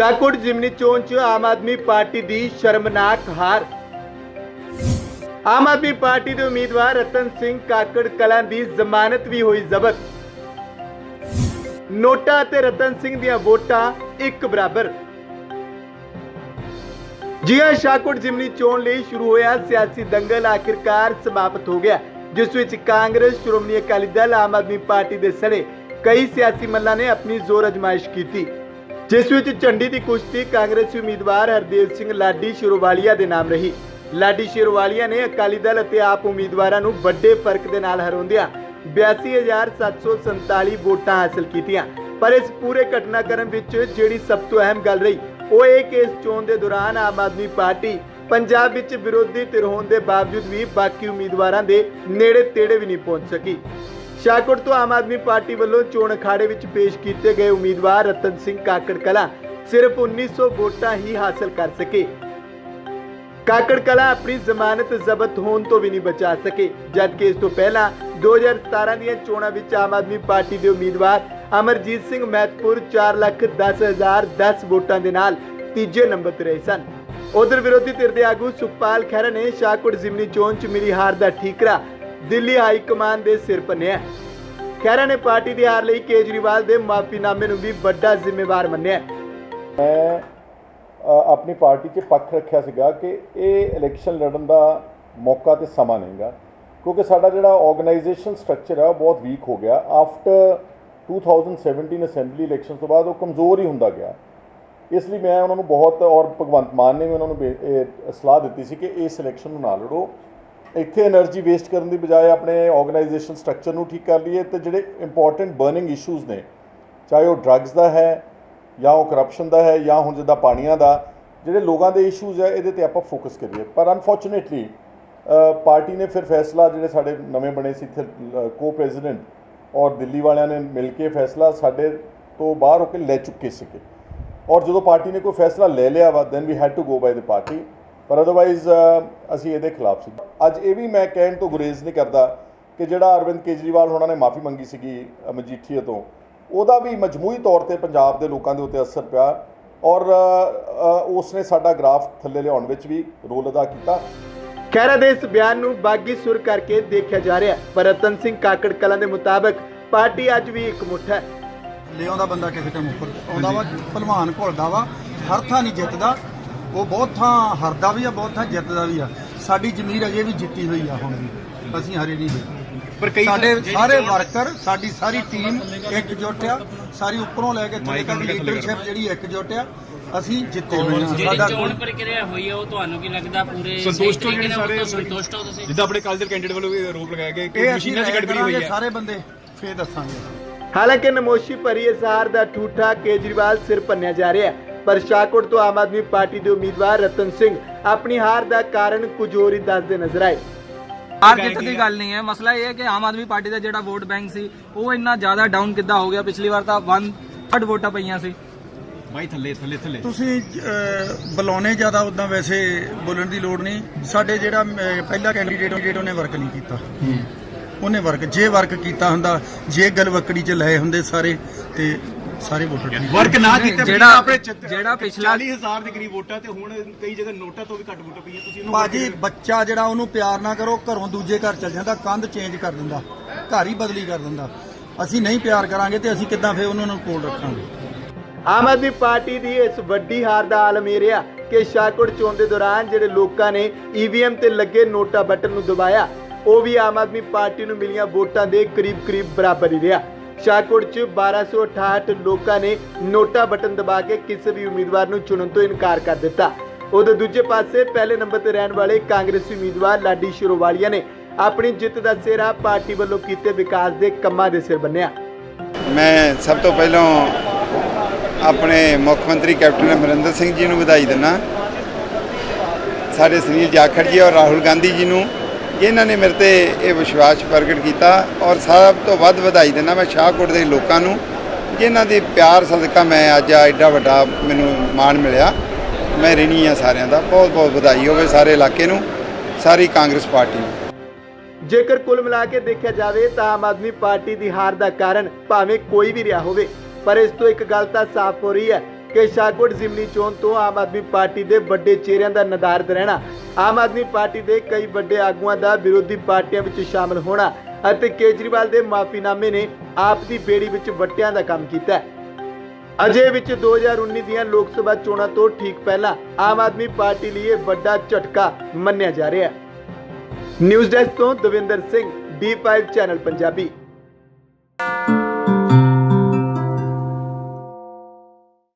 ਸ਼ਾਹਕੋਟ ਜਿਮਨੀ ਚੋਣ 'ਚ ਆਮ ਆਦਮੀ ਪਾਰਟੀ ਦੀ ਸ਼ਰਮਨਾਕ ਹਾਰ। ਆਮ ਆਦਮੀ ਪਾਰਟੀ ਦੇ ਉਮੀਦਵਾਰ ਰਤਨ ਸਿੰਘ ਕਾਕੜ ਕਲਾਂ ਦੀ ਜ਼ਮਾਨਤ ਵੀ ਹੋਈ ਜ਼ਬਤ। ਨੋਟਾ ਅਤੇ ਰਤਨ ਸਿੰਘ ਦੀਆਂ ਵੋਟਾਂ ਇੱਕ ਬਰਾਬਰ। ਜੀ ਹਾਂ, ਸ਼ਾਹਕੋਟ ਜਿਮਨੀ ਚੋਣ ਲਈ ਸ਼ੁਰੂ ਹੋਇਆ ਸਿਆਸੀ ਦੰਗਲ ਆਖਿਰਕਾਰ ਸਮਾਪਤ ਹੋ ਗਿਆ, ਜਿਸ ਵਿੱਚ ਕਾਂਗਰਸ, ਸ਼੍ਰੋਮਣੀ ਅਕਾਲੀ ਦਲ, ਆਮ ਆਦਮੀ ਪਾਰਟੀ ਦੇ ਸਣੇ ਕਈ ਸਿਆਸੀ ਮੱਲਾਂ ਨੇ ਆਪਣੀ ਜ਼ੋਰ ਅਜਮਾਇਸ਼ ਕੀਤੀ। ਜਿਸ ਵਿੱਚ ਝੰਡੀ ਦੀ ਕੁਸ਼ਤੀ ਕਾਂਗਰਸੀ ਉਮੀਦਵਾਰ ਹਰਦੇਵ ਸਿੰਘ ਲਾਡੀ ਸ਼ਿਰੋਵਾਲੀਆ ਦੇ ਨਾਮ ਰਹੀ। ਲਾਡੀ ਸ਼ਿਰੋਵਾਲੀਆ ਨੇ ਅਕਾਲੀ ਦਲ ਅਤੇ ਆਪ ਉਮੀਦਵਾਰਾਂ ਨੂੰ ਵੱਡੇ ਫ਼ਰਕ ਦੇ ਨਾਲ ਹਰਾਉਂਦਿਆਂ 82747 ਵੋਟਾਂ ਹਾਸਲ ਕੀਤੀਆਂ। ਪਰ ਇਸ ਪੂਰੇ ਘਟਨਾਕ੍ਰਮ ਵਿੱਚ ਜਿਹੜੀ ਸਭ ਤੋਂ ਅਹਿਮ ਗੱਲ ਰਹੀ, ਉਹ ਇਹ ਕਿ ਇਸ ਚੋਣ ਦੇ ਦੌਰਾਨ ਆਮ ਆਦਮੀ ਪਾਰਟੀ ਪੰਜਾਬ ਵਿੱਚ ਵਿਰੋਧੀ ਧਿਰ ਹੋਣ ਦੇ ਬਾਵਜੂਦ ਵੀ ਬਾਕੀ ਉਮੀਦਵਾਰਾਂ ਦੇ ਨੇੜੇ ਤੇੜੇ ਵੀ ਨਹੀਂ ਪਹੁੰਚ ਸਕੀ। ਸ਼ਾਹਕੋਟ ਤੋਂ ਆਮ ਆਦਮੀ ਪਾਰਟੀ ਵੱਲੋਂ ਚੋਣ ਅਖਾੜੇ ਵਿੱਚ ਪੇਸ਼ ਕੀਤੇ ਗਏ ਉਮੀਦਵਾਰ ਰਤਨ ਸਿੰਘ ਕਾਕੜ ਕਲਾਂ ਸਿਰਫ 1900 ਵੋਟਾਂ ਹੀ ਹਾਸਲ ਕਰ ਸਕੇ। ਕਾਕੜ ਕਲਾਂ ਆਪਣੀ ਜ਼ਮਾਨਤ ਜ਼ਬਤ ਹੋਣ ਤੋਂ ਵੀ ਨਹੀਂ ਬਚਾ ਸਕੇ, ਜਦਕਿ ਇਸ ਤੋਂ ਪਹਿਲਾਂ 2017 ਦੀਆਂ ਚੋਣਾਂ ਵਿੱਚ ਆਮ ਆਦਮੀ ਪਾਰਟੀ ਦੇ ਉਮੀਦਵਾਰ ਅਮਰਜੀਤ ਸਿੰਘ ਮਹਿਤਪੁਰ 410010 ਵੋਟਾਂ ਦੇ ਨਾਲ ਤੀਜੇ ਨੰਬਰ ਤੇ ਰਹੇ ਸਨ। ਉਧਰ ਵਿਰੋਧੀ ਧਿਰ ਦੇ ਆਗੂ ਸੁਖਪਾਲ ਖਹਿਰਾ ਨੇ ਸ਼ਾਹਕੋਟ ਜ਼ਿਮਨੀ ਚੋਣ 'ਚ ਮਿਲੀ ਹਾਰ ਦਾ ਠੀਕਰਾ ਦਿੱਲੀ ਹਾਈ ਕਮਾਨ ਦੇ ਸਿਰ ਭੰਨਿਆ ਖਹਿਰਾ ਨੇ ਪਾਰਟੀ ਦੀ ਹਾਰ ਲਈ ਕੇਜਰੀਵਾਲ ਦੇ ਮਾਫੀਨਾਮੇ ਨੂੰ ਵੀ ਵੱਡਾ ਜ਼ਿੰਮੇਵਾਰ ਮੰਨਿਆ ਮੈਂ ਆਪਣੀ ਪਾਰਟੀ 'ਚ ਪੱਖ ਰੱਖਿਆ ਸੀਗਾ ਕਿ ਇਹ ਇਲੈਕਸ਼ਨ ਲੜਨ ਦਾ ਮੌਕਾ ਤੇ ਸਮਾਂ ਨਹੀਂਗਾ ਕਿਉਂਕਿ ਸਾਡਾ ਜਿਹੜਾ ਆਰਗੇਨਾਈਜੇਸ਼ਨ ਸਟਰਕਚਰ ਹੈ ਉਹ ਬਹੁਤ ਵੀਕ ਹੋ ਗਿਆ। ਆਫਟਰ 2017 ਅਸੈਂਬਲੀ ਇਲੈਕਸ਼ਨ ਤੋਂ ਬਾਅਦ ਉਹ ਕਮਜ਼ੋਰ ਹੀ ਹੁੰਦਾ ਗਿਆ। ਇਸ ਲਈ ਮੈਂ ਉਹਨਾਂ ਨੂੰ ਬਹੁਤ, ਔਰ ਭਗਵੰਤ ਮਾਨ ਨੇ ਵੀ ਉਹਨਾਂ ਨੂੰ ਬੇ- ਸਲਾਹ ਦਿੱਤੀ ਸੀ ਕਿ ਇਸ ਇਲੈਕਸ਼ਨ ਨੂੰ ਨਾ ਲੜੋ। ਇੱਥੇ એનર્ਜੀ ਵੇਸਟ ਕਰਨ ਦੀ ਬਜਾਏ ਆਪਣੇ ਆਰਗੇਨਾਈਜੇਸ਼ਨ ਸਟਰਕਚਰ ਨੂੰ ਠੀਕ ਕਰ ਲਈਏ ਤੇ ਜਿਹੜੇ ਇੰਪੋਰਟੈਂਟ ਬਰਨਿੰਗ ਇਸ਼ੂਜ਼ ਨੇ, ਚਾਹੇ ਉਹ ਡਰੱਗਸ ਦਾ ਹੈ ਜਾਂ ਉਹ ਕਰਪਸ਼ਨ ਦਾ ਹੈ ਜਾਂ ਹੁਣ ਜਿੱਦਾਂ ਪਾਣੀਆਂ ਦਾ, ਜਿਹੜੇ ਲੋਕਾਂ ਦੇ ਇਸ਼ੂਜ਼ ਹੈ ਇਹਦੇ ਤੇ ਆਪਾਂ ਫੋਕਸ ਕਰੀਏ। ਪਰ ਅਨਫੋਰਚੂਨੇਟਲੀ ਪਾਰਟੀ ਨੇ ਫਿਰ ਫੈਸਲਾ ਜਿਹੜੇ ਸਾਡੇ ਨਵੇਂ ਬਣੇ ਸੀ ਇੱਥੇ ਕੋ ਪ੍ਰੈਜ਼ੀਡੈਂਟ ਔਰ ਦਿੱਲੀ ਵਾਲਿਆਂ ਨੇ ਮਿਲ ਕੇ ਫੈਸਲਾ ਸਾਡੇ ਤੋਂ ਬਾਹਰ ਹੋ ਕੇ ਲੈ ਚੁੱਕੇ ਸੀਗੇ। ਔਰ ਜਦੋਂ ਪਾਰਟੀ ਨੇ ਕੋਈ ਫੈਸਲਾ ਲੈ ਲਿਆ ਵਾ then we had to go by the party ਪਰ ਅਦਰਵਾਈਜ਼ ਅਸੀਂ ਇਹਦੇ ਖਿਲਾਫ ਸੀ। ਅੱਜ ਇਹ ਵੀ ਮੈਂ ਕਹਿਣ ਤੋਂ ਗੁਰੇਜ਼ ਨਹੀਂ ਕਰਦਾ ਕਿ ਜਿਹੜਾ ਅਰਵਿੰਦ ਕੇਜਰੀਵਾਲ ਹੋਣਾ ਨੇ ਮਾਫੀ ਮੰਗੀ ਸੀਗੀ ਮਜੀਠੀਆ ਤੋਂ ਉਹਦਾ ਵੀ ਮਜਮੂਈ ਤੌਰ ਤੇ ਪੰਜਾਬ ਦੇ ਲੋਕਾਂ ਦੇ ਉੱਤੇ ਅਸਰ ਪਿਆ ਔਰ ਉਸਨੇ ਸਾਡਾ ਗ੍ਰਾਫ ਥੱਲੇ ਲਿਆਉਣ ਵਿੱਚ ਵੀ ਰੋਲ ਅਦਾ ਕੀਤਾ। ਖਹਿਰਾ ਦੇ ਇਸ ਬਿਆਨ ਨੂੰ ਬਾਗੀ ਸੁਰ ਕਰਕੇ ਦੇਖਿਆ ਜਾ ਰਿਹਾ ਪਰ ਰਤਨ ਸਿੰਘ ਕਾਕੜ ਕਲਾਂ ਦੇ ਮੁਤਾਬਕ ਪਾਰਟੀ ਅੱਜ ਵੀ ਇਕਮੁੱਠ ਹੈ। ਲਿਆਉਂਦਾ ਬੰਦਾ ਕਿਸੇ ਟਾਈਮ ਉੱਪਰ ਆਉਂਦਾ ਵਾ ਭਲਵਾਨ ਘੁਲਦਾ ਵਾ ਹਰ ਥਾਂ ਨਹੀਂ ਜਿੱਤਦਾ। ਉਹ ਬਹੁਤ ਥਾਂ ਹਰਦਾ ਵੀ ਆ ਬਹੁਤ ਥਾਂ ਜਿੱਤਦਾ ਵੀ ਆ। ਸਾਡੀ ਜ਼ਮੀਰ ਅਜੇ ਵੀ ਜਿੱਤੀ ਹੋਈ ਆ ਹੁਣ ਵੀ। ਅਸੀਂ ਹਰੇ ਨਹੀਂ ਹੋਏ। ਪਰ ਕਈ ਸਾਡੇ ਸਾਰੇ ਵਰਕਰ ਸਾਡੀ ਸਾਰੀ ਟੀਮ ਇੱਕਜੁੱਟ ਆ। ਸਾਰੀ ਉੱਪਰੋਂ ਲੈ ਕੇ ਥੱਲੇ ਤੱਕ ਲੀਡਰਸ਼ਿਪ ਜਿਹੜੀ ਇੱਕਜੁੱਟ ਆ ਅਸੀਂ ਜਿੱਤੇ ਹੋਏ ਆ। ਜਿਹੜੀ ਸਾਡਾ ਚੋਣ ਕੋਈ- ਪ੍ਰਕਿਰਿਆ ਹੋਈ ਹੈ ਉਹ ਤੁਹਾਨੂੰ ਕੀ ਲੱਗਦਾ ਪੂਰੇ ਸੰਤੁਸ਼ਟ ਹੋ ਜਿਹੜੇ ਸਾਰੇ ਸੰਤੁਸ਼ਟ ਹੋ ਤੁਸੀਂ? ਜਿੱਦਾਂ ਆਪਣੇ ਕਾਲਜ ਦੇ ਕੈਂਡੀਡੇਟ ਵੱਲੋਂ ਵੀ ਆਰੋਪ ਲਗਾਇਆ ਗਿਆ ਕਿ ਮਸ਼ੀਨਾਂ 'ਚ ਗੜਬੜੀ ਹੋਈ ਹੈ ਸਾਰੇ ਬੰਦੇ ਫੇਰ ਦੱਸਾਂਗੇ। ਹਾਲਾਂਕਿ ਨਮੋਸ਼ੀ ਹਾਰ ਦਾ ਠੂਠਾ ਕੇਜਰੀਵਾਲ ਸਿਰ ਪੰਨਿਆ ਜਾ ਰਿਹਾ ਹੈ। ਪਰ ਸ਼ਾਹਕੋਟ ਤੋਂ ਆਮ ਆਦਮੀ ਪਾਰਟੀ ਦੇ ਉਮੀਦਵਾਰ ਰਤਨ ਸਿੰਘ ਆਪਣੀ ਹਾਰ ਦਾ ਕਾਰਨ ਕੁਝ ਹੋਰ ਹੀ ਦੱਸਦੇ ਨਜ਼ਰ ਆਏ। ਹਾਰ ਜਿੱਤ ਦੀ ਗੱਲ ਨਹੀਂ ਹੈ। ਮਸਲਾ ਇਹ ਹੈ ਕਿ ਆਮ ਆਦਮੀ ਪਾਰਟੀ ਦਾ ਜਿਹੜਾ ਵੋਟ ਬੈਂਕ ਸੀ ਉਹ ਇੰਨਾ ਜ਼ਿਆਦਾ ਡਾਊਨ ਕਿੱਦਾਂ ਹੋ ਗਿਆ? ਪਿਛਲੀ ਵਾਰ ਤਾਂ 1 3 ਵੋਟਾਂ ਪਈਆਂ ਸੀ। ਬਾਈ ਥੱਲੇ ਥੱਲੇ ਥੱਲੇ। ਤੁਸੀਂ ਬੁਲਾਉਣੇ ਜ਼ਿਆਦਾ ਉਦਾਂ ਵੈਸੇ ਬੋਲਣ ਦੀ ਲੋੜ ਨਹੀਂ। ਸਾਡੇ ਜਿਹੜਾ ਪਹਿਲਾ ਕੈਂਡੀਡੇਟ ਕੈਂਡੀਡੇਟ ਉਹਨੇ ਵਰਕ ਨਹੀਂ ਕੀਤਾ। ਉਹਨੇ ਵਰਕ ਜੇ ਵਰਕ ਕੀਤਾ ਹੁੰਦਾ ਜੇ ਗਲਵਕੜੀ ਚ ਲਏ ਹੁੰਦੇ ਸਾਰੇ ਤੇ ਸਾਰੇ ਵੋਟਰ ਠੀਕ ਵਰਕ ਨਾ ਕੀਤਾ ਜਿਹੜਾ- ਆਪਣੇ ਜਿਹੜਾ ਪਿਛਲਾ- 40000 ਦੇ ਕਰੀਬ ਵੋਟਾਂ ਤੇ ਹੁਣ ਕਈ ਜਗ੍ਹਾ ਨੋਟਾਂ ਤੋਂ ਵੀ ਘੱਟ ਵੋਟਾਂ ਪਈਆਂ ਤੁਸੀਂ ਇਹਨੂੰ ਬਾਜੀ ਬੱਚਾ ਜਿਹੜਾ ਉਹਨੂੰ ਪਿਆਰ ਨਾ ਕਰੋ ਘਰੋਂ ਦੂਜੇ ਘਰ ਚਲ ਜਾਂਦਾ ਕੰਧ ਚੇਂਜ ਕਰ ਦਿੰਦਾ ਘਰ ਹੀ ਬਦਲੀ ਕਰ ਦਿੰਦਾ। ਅਸੀਂ ਨਹੀਂ ਪਿਆਰ ਕਰਾਂਗੇ ਤੇ ਅਸੀਂ ਕਿੱਦਾਂ ਫੇ ਉਹਨਾਂ ਨੂੰ ਕੋਲ ਰੱਖਾਂਗੇ? ਆਮ ਆਦਮੀ ਪਾਰਟੀ ਦੀ ਇਸ ਵੱਡੀ ਹਾਰ ਦਾ ਆਲਮ ਇਹ ਰਿਹਾ ਕਿ ਸ਼ਾਹਕੋਟ ਚੋਣ ਦੇ ਦੌਰਾਨ ਜਿਹੜੇ ਲੋਕਾਂ ਨੇ ਈਵੀਐਮ ਤੇ ਲੱਗੇ ਨੋਟਾ ਬਟਨ ਨੂੰ ਦਬਾਇਆ ਉਹ ਵੀ ਆਮ ਆਦਮੀ ਪਾਰਟੀ ਨੂੰ ਮਿਲੀਆਂ ਵੋਟਾਂ ਦੇ ਕਰੀਬ-ਕਰੀਬ ਬਰਾਬਰ ਹੀ ਰਿਹਾ। ਸ਼ਾਹਕੋਟ 'ਚ 1268 ਲੋਕਾਂ ਨੇ ਨੋਟਾ ਬਟਨ ਦਬਾ ਕੇ ਕਿਸੇ ਵੀ ਉਮੀਦਵਾਰ ਨੂੰ ਚੁਣਨ ਤੋਂ ਇਨਕਾਰ ਕਰ ਦਿੱਤਾ। ਉਧਰ ਦੂਜੇ ਪਾਸੇ ਪਹਿਲੇ ਨੰਬਰ ਤੇ ਰਹਿਣ ਵਾਲੇ ਕਾਂਗਰਸੀ ਉਮੀਦਵਾਰ ਲਾਡੀ ਸ਼ਿਰੋਵਾਲੀਆ ਨੇ ਆਪਣੀ ਜਿੱਤ ਦਾ ਸਿਹਰਾ ਪਾਰਟੀ ਵੱਲੋਂ ਕੀਤੇ ਵਿਕਾਸ ਦੇ ਕੰਮਾਂ ਦੇ ਸਿਰ ਬੰਨਿਆ। ਮੈਂ ਸਭ ਤੋਂ ਪਹਿਲਾਂ ਆਪਣੇ ਮੁੱਖ ਮੰਤਰੀ ਕੈਪਟਨ ਅਮਰਿੰਦਰ ਸਿੰਘ ਜੀ ਨੂੰ ਵਧਾਈ ਦਿੰਦਾ। ਸਾਡੇ ਸੁਨੀਲ ਜਾਖੜ ਜੀ ਔਰ ਰਾਹੁਲ ਗਾਂਧੀ ਜੀ ਨੂੰ ਜਿਨ੍ਹਾਂ ਨੇ ਮੇਰੇ ਤੇ ਇਹ ਵਿਸ਼ਵਾਸ ਪ੍ਰਗਟ ਕੀਤਾ ਔਰ ਸਭ ਤੋਂ ਵੱਧ ਵਧਾਈ ਦਿੰਦਾ ਮੈਂ ਸ਼ਾਹਕੋਟ ਦੇ ਲੋਕਾਂ ਨੂੰ, ਜਿਨ੍ਹਾਂ ਦੇ ਪਿਆਰ ਸਦਕਾ ਮੈਂ ਅੱਜ ਆ ਐਡਾ ਵੱਡਾ ਮੈਨੂੰ ਮਾਣ ਮਿਲਿਆ। ਮੈਂ ਰਿਣੀ ਆ ਸਾਰਿਆਂ ਦਾ। ਬਹੁਤ ਬਹੁਤ ਵਧਾਈ ਹੋਵੇ ਸਾਰੇ ਇਲਾਕੇ ਨੂੰ, ਸਾਰੀ ਕਾਂਗਰਸ ਪਾਰਟੀ ਨੂੰ। ਜੇਕਰ ਕੁੱਲ ਮਿਲਾ ਕੇ ਦੇਖਿਆ ਜਾਵੇ ਤਾਂ ਆਮ ਆਦਮੀ ਪਾਰਟੀ ਦੀ ਹਾਰ ਦਾ ਕਾਰਨ ਭਾਵੇਂ ਕੋਈ ਵੀ ਰਿਹਾ ਹੋਵੇ, ਪਰ ਇਸ ਤੋਂ ਇੱਕ ਗੱਲ ਤਾਂ ਸਾਫ਼ ਹੋ ਰਹੀ ਹੈ ਕਿ ਸ਼ਾਹਕੋਟ ਜ਼ਿਮਨੀ ਚੋਣ ਤੋਂ ਆਮ ਆਦਮੀ ਪਾਰਟੀ ਦੇ ਵੱਡੇ ਚਿਹਰਿਆਂ ਦਾ ਨਦਾਰਦ ਰਹਿਣਾ ਆਮ ਆਦਮੀ ਪਾਰਟੀ ਦੇ ਕਈ ਵੱਡੇ ਆਗੂਆਂ ਦਾ ਵਿਰੋਧੀ ਪਾਰਟੀਆਂ ਵਿੱਚ ਸ਼ਾਮਲ ਹੋਣਾ ਅਤੇ ਕੇਜਰੀਵਾਲ ਦੇ ਮਾਫੀਨਾਮੇ ਨੇ ਆਪ ਦੀ ਬੇੜੀ ਵਿੱਚ ਵੱਟਿਆਂ ਦਾ ਕੰਮ ਕੀਤਾ ਹੈ। ਅਜੇ ਵਿੱਚ 2019 ਦੀਆਂ ਲੋਕ ਸਭਾ ਚੋਣਾਂ ਤੋਂ ਠੀਕ ਪਹਿਲਾਂ ਆਮ ਆਦਮੀ ਪਾਰਟੀ ਲਈ ਇਹ ਵੱਡਾ ਝਟਕਾ ਮੰਨਿਆ ਜਾ ਰਿਹਾ ਹੈ। ਨਿਊਜ਼ ਡੈਸਕ ਤੋਂ ਦਵਿੰਦਰ ਸਿੰਘ D5 ਚੈਨਲ ਪੰਜਾਬੀ।